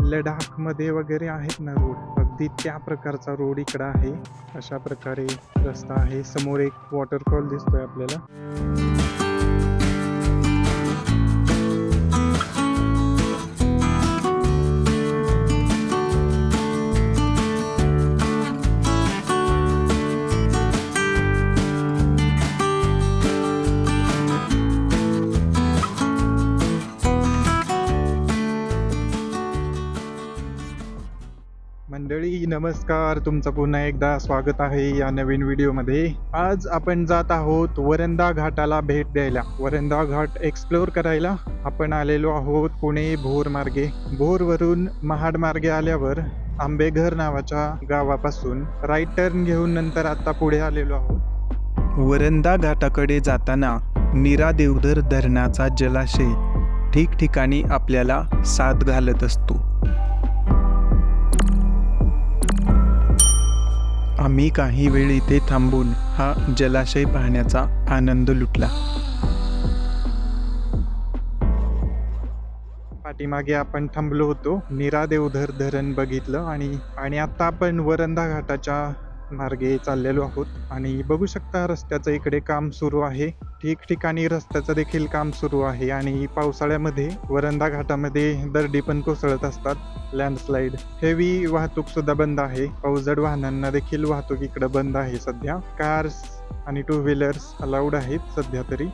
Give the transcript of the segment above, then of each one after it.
लडाखमध्ये वगैरे आहेत ना रोड. अगदी त्या प्रकारचा रोड इकडं आहे. अशा प्रकारे रस्ता आहे. समोर एक वॉटरफॉल दिसतोय आपल्याला. मंडळी नमस्कार. तुमचं पुन्हा एकदा स्वागत आहे या नवीन व्हिडिओमध्ये. आज आपण जात आहोत वरंदा घाटाला भेट द्यायला. वरंदा घाट एक्सप्लोअर करायला आपण आलेलो आहोत पुणे भोर मार्गे. भोरवरून महाड मार्गे आल्यावर आंबेघर नावाच्या गावापासून राईट टर्न घेऊन नंतर आता पुढे आलेलो आहोत. वरंदा घाटाकडे जाताना नीरा देवधर धरणाचा जलाशय ठिकठिकाणी आपल्याला साथ घालत असतो. आम्ही काही वेळ इथे थांबून हा जलाशय पाहण्याचा आनंद लुटला. पाठीमागे आपण थांबलो होतो. नीरा देवधर धरण बघितलं आणि आणि आता आपण वरंदा घाटाच्या मार्गे चाललेलो आहोत. आणि बघू शकता रस्त्याचं इकडे काम सुरू आहे. ठिकठिकाणी रस्त्याचं देखील काम सुरू आहे आणि पावसाळ्यामध्ये वरंदा घाटामध्ये दरडी पण कोसळत असतात. लँडस्लाईड हेवी वाहतूक सुद्धा बंद आहे. अवजड वाहनांना देखील वाहतूक इकडं बंद आहे सध्या. कार्स आणि टू व्हीलर्स अलाउड आहेत सध्या तरी.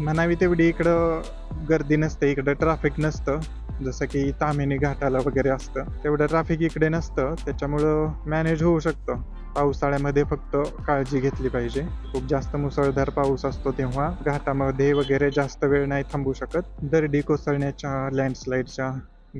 म्हणावी तेवढी इकडं गर्दी नसते इकडं ट्रॅफिक नसतं. जसं की तामिनी घाटाला वगैरे असतं. तेवढं ट्रॅफिक इकडे नसतं. त्याच्यामुळं मॅनेज होऊ शकतं. पावसाळ्यामध्ये फक्त काळजी घेतली पाहिजे. खूप जास्त मुसळधार पाऊस असतो तेव्हा घाटामध्ये वगैरे जास्त वेळ नाही थांबू शकत. दरडी कोसळण्याच्या लँडस्लाईडच्या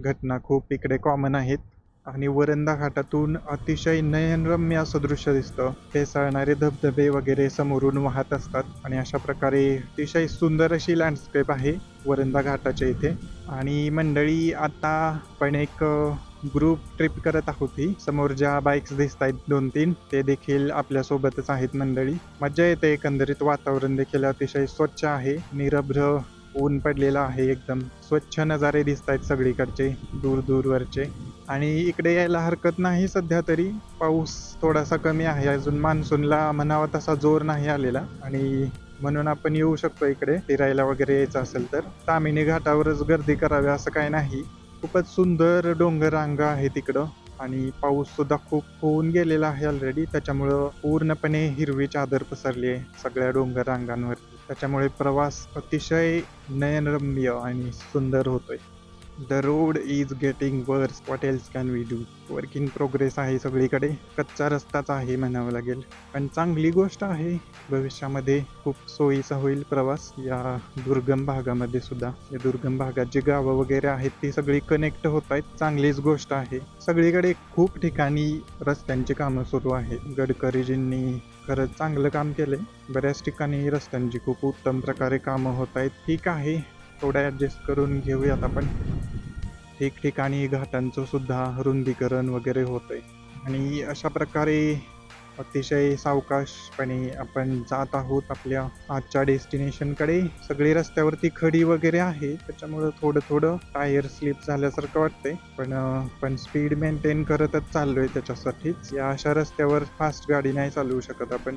घटना खूप इकडे कॉमन आहेत. आणि वरंदा घाटातून अतिशय नयनरम्य असं दृश्य दिसतं. फेसाळणारे धबधबे वगैरे समोरून वाहत असतात. आणि अशा प्रकारे अतिशय सुंदर अशी लँडस्केप आहे वरंदा घाटाच्या इथे. आणि मंडळी आता पण एक ग्रुप ट्रिप करत आहोत ही. समोर ज्या बाईक्स दिसत आहेत दोन तीन ते देखील आपल्यासोबतच आहेत मंडळी. मजा येते एकंदरीत. वातावरण देखील अतिशय स्वच्छ आहे. निरभ्र ऊन पडलेलं आहे एकदम. स्वच्छ नजारे दिसत आहेत सगळीकडचे दूर दूरवरचे आणि इकडे यायला हरकत नाही सध्या तरी. पाऊस थोडासा कमी आहे. अजून मान्सूनला म्हणावा तसा जोर नाही आलेला. आणि म्हणून आपण येऊ शकतो इकडे. फिरायला वगैरे यायचं असेल तर. तामिनी घाटावरच गर्दी करावी असं काय नाही. खूपच सुंदर डोंगररांग आहे तिकडं. आणि पाऊस सुद्धा खूप होऊन गेलेला आहे ऑलरेडी त्याच्यामुळं पूर्णपणे हिरवी चादर पसरली आहे सगळ्या डोंगर रांगांवर त्याच्यामुळे प्रवास अतिशय नयनरम्य आणि सुंदर होतोय. The road is getting worse what else can we do work in progress आहे सगळीकडे. कच्चा रस्ताच आहे म्हणावं लागेल. पण चांगली गोष्ट आहे. भविष्यामध्ये खूप सोयीचा होईल प्रवास. या दुर्गम भागामध्ये सुद्धा. या दुर्गम भागात जी गावं वगैरे आहेत ती सगळी कनेक्ट होत आहेत. चांगलीच गोष्ट आहे. सगळीकडे खूप ठिकाणी रस्त्यांची कामं सुरू आहेत. गडकरीजींनी खरंच चांगलं काम केलंय. बऱ्याच ठिकाणी रस्त्यांची खूप उत्तम प्रकारे कामं होत आहेत. ठीक आहे. थोडं ॲडजस्ट करून घेऊयात आपण. ठिकठिकाणी घाटांचं सुद्धा रुंदीकरण वगैरे होतंय. आणि अशा प्रकारे अतिशय सावकाशपणे आपण जात आहोत आपल्या आजच्या डेस्टिनेशनकडे. सगळी रस्त्यावरती खडी वगैरे आहे त्याच्यामुळं थोडं थोडं टायर स्लिप झाल्यासारखं वाटतंय. पण पण स्पीड मेंटेन करतच चाललोय त्याच्यासाठीच. या अशा रस्त्यावर फास्ट गाडी नाही चालवू शकत आपण.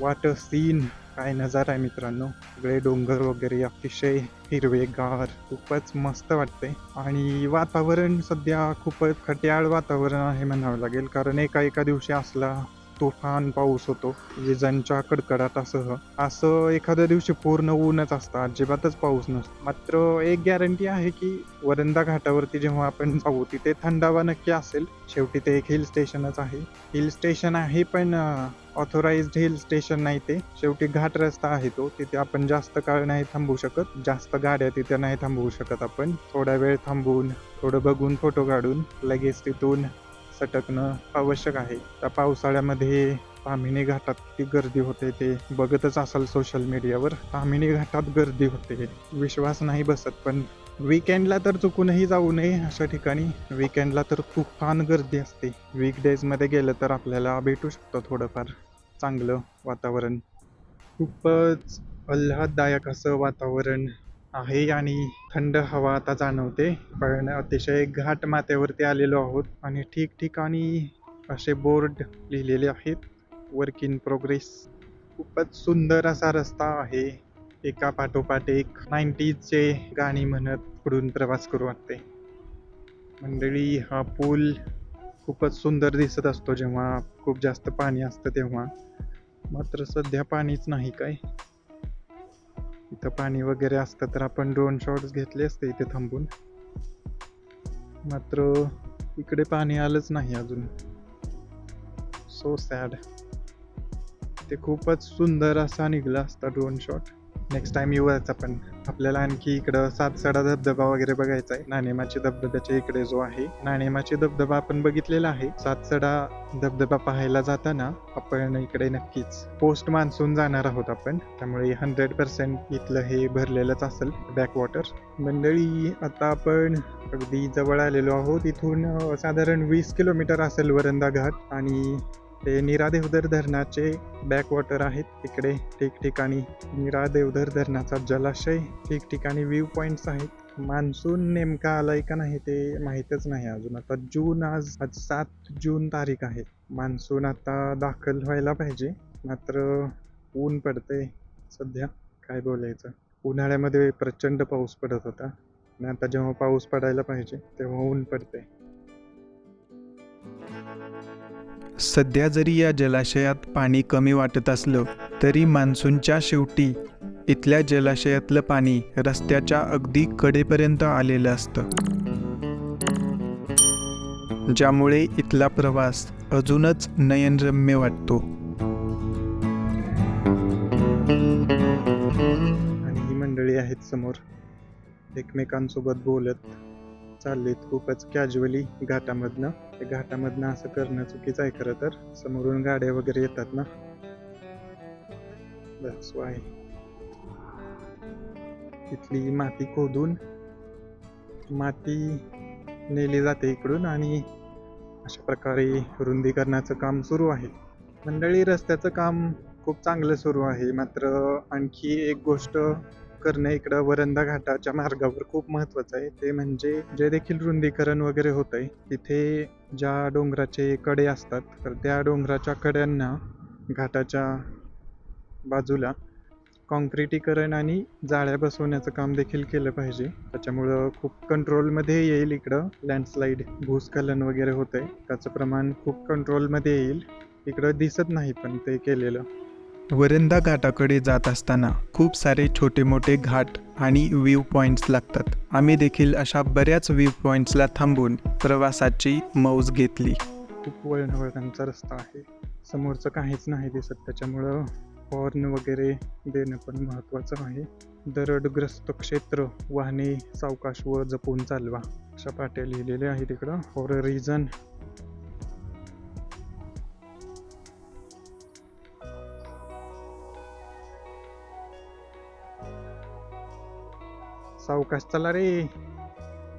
वाट सीन काय नजारा आहे मित्रांनो. सगळे डोंगर वगैरे अतिशय हिरवेगार खूपच मस्त वाटते आणि वातावरण सध्या खूपच खट्याळ वातावरण आहे म्हणावं लागेल. कारण एका एका दिवशी असला तुफान पाऊस होतो. विजांच्या कडकडाटासह. असं एखाद्या दिवशी पूर्ण ऊनच असतं. अजिबातच पाऊस नसतो. मात्र एक गॅरंटी आहे की वरंदा घाटावरती जेव्हा आपण जाऊ तिथे थंडावा नक्की असेल. शेवटी ते एक हिल स्टेशनच आहे. हिल स्टेशन आहे पण ऑथोराइज्ड हिल स्टेशन नाही ते. शेवटी घाट रस्ता आहे तो. तिथे आपण जास्त काळ नाही थांबू शकत. जास्त गाड्या तिथे नाही थांबवू शकत आपण. थोडा वेळ थांबून थोडं बघून फोटो काढून लगेच तिथून सटकणं आवश्यक आहे. त्या पावसाळ्यामध्ये तामिनी घाटात ती गर्दी होते ते बघतच असाल सोशल मीडियावर तामिनी घाटात गर्दी होते. विश्वास नाही बसत पण विकेंडला तर चुकूनही जाऊ नये अशा ठिकाणी. विकेंडला तर तुफान गर्दी असते. वीकडेजमध्ये गेलं तर आपल्याला भेटू शकतं थोडंफार चांगलं वातावरण. खूपच आल्हाददायक असं वातावरण आहे आणि थंड हवा आता जाणवते. पण अतिशय घाट माथ्यावरती आलेलो आहोत आणि ठिकठिकाणी असे बोर्ड लिहिलेले आहेत. वर्क इन प्रोग्रेस खूपच सुंदर असा रस्ता आहे. एका पाठोपाठ एक नाईन्टीजचे गाणी म्हणत पुढून प्रवास करू वाटते. मंडळी हा पूल खूपच सुंदर दिसत असतो जेव्हा खूप जास्त पाणी असतं तेव्हा. मात्र सध्या पाणीच नाही काय. इथं पाणी वगैरे असतं तर आपण ड्रोन शॉट्स घेतले असते इथे थांबून. मात्र इकडे पाणी आलंच नाही अजून. सो सॅड ते खूपच सुंदर असा निघला असता ड्रोन शॉट नेक्स्ट टाइम येऊच आपण. आपल्याला आणखी इकडं सातसडा धबधबा वगैरे बघायचा आहे. नाणेमाची धबधब्याच्या इकडे जो आहे. नाणेमाची धबधबा आपण बघितलेला आहे. सातसडा धबधबा पाहायला जाताना आपण इकडे नक्कीच पोस्ट मान्सून जाणार आहोत आपण. त्यामुळे हंड्रेड पर्सेंट इथलं हे भरलेलंच असेल बॅकवॉटर मंडळी आता आपण अगदी जवळ आलेलो आहोत. इथून साधारण वीस किलोमीटर असेल वरंदा घाट. आणि ते निरा देवधर धरणाचे बॅकवॉटर आहेत. तिकडे ठिकठिकाणी निरा देवधर धरणाचा जलाशय ठिकठिकाणी व्ह्यू पॉईंट्स आहेत. मान्सून नेमका आलाय का नाही ते माहीतच नाही अजून. आता जून आज आज सात जून तारीख आहे. मान्सून आता दाखल व्हायला पाहिजे. मात्र ऊन पडते सध्या. काय बोलायचं? उन्हाळ्यामध्ये प्रचंड पाऊस पडत होता. आणि आता जेव्हा पाऊस पडायला पाहिजे तेव्हा ऊन पडते सध्या जरी या जलाशयात पाणी कमी वाटत असलं तरी मान्सूनच्या शेवटी इथल्या जलाशयातलं पाणी रस्त्याच्या अगदी कडेपर्यंत आलेलं असतं. ज्यामुळे इथला प्रवास अजूनच नयनरम्य वाटतो. आणि ही मंडळी आहेत समोर. एकमेकांसोबत बोलत चाललेत खूपच कॅज्युअली घाटामधनं. ते घाटामधनं असं करणं चुकीचं आहे खरं तर. समोरून गाड्या वगैरे येतात ना. That's तिथली माती खोदून माती नेली जाते इकडून आणि अशा प्रकारे रुंदीकरणाचं काम सुरू आहे. मंडळी रस्त्याचं काम खूप चांगलं सुरू आहे. मात्र आणखी एक गोष्ट करणं इकडं वरंदा घाटाच्या मार्गावर खूप महत्त्वाचं आहे. ते म्हणजे जे देखील रुंदीकरण वगैरे होत आहे तिथे ज्या डोंगराचे कडे असतात तर त्या डोंगराच्या कड्यांना घाटाच्या बाजूला कॉन्क्रिटीकरण आणि जाळ्या बसवण्याचं काम देखील केलं पाहिजे. त्याच्यामुळं खूप कंट्रोलमध्ये येईल इकडं. लँडस्लाईड भूस्खलन वगैरे होत आहे त्याचं प्रमाण खूप कंट्रोलमध्ये येईल. इकडं दिसत नाही पण ते केलेलं. वरंदा घाटाकडे जात असताना खूप सारे छोटे मोठे घाट आणि व्ह्यू पॉईंट्स लागतात. आम्ही देखील अशा बऱ्याच व्ह्यू पॉईंट्सला थांबून प्रवासाची मौज घेतली. खूप वळणवळणांचा रस्ता आहे. समोरचं काहीच नाही दिसत त्याच्यामुळं हॉर्न वगैरे देणं पण महत्त्वाचं आहे. दरडग्रस्त क्षेत्र वाहने सावकाश व जपून चालवा. अशा पाट्या लिहिलेल्या आहेत तिकडं फॉर अ रिझन सावकाश चला रे.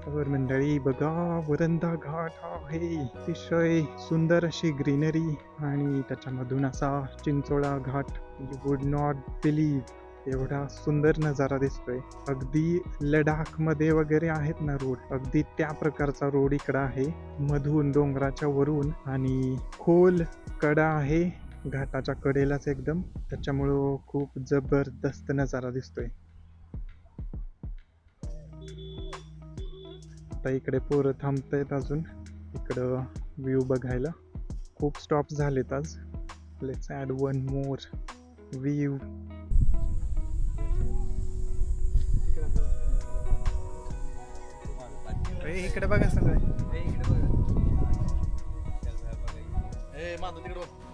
तर मंडळी बघा वरंदा घाट आहे. अतिशय सुंदर अशी ग्रीनरी आणि त्याच्यामधून असा चिंचोळा घाट. यू वुड नॉट बिलीव्ह एवढा सुंदर नजारा दिसतोय. अगदी लडाखमध्ये वगैरे आहेत ना रोड अगदी त्या प्रकारचा रोड इकडं आहे. मधून डोंगराच्या वरून आणि खोल कडा आहे. घाटाच्या कडेलाच एकदम. त्याच्यामुळं खूप जबरदस्त नजारा दिसतोय. आता इकडे पोरं थांबतायत अजून. इकडं व्ह्यू बघायला. खूप स्टॉप झालेत आज. Let's add one more view इकडे बघा सगळं. ए माझं तिकडे बघ.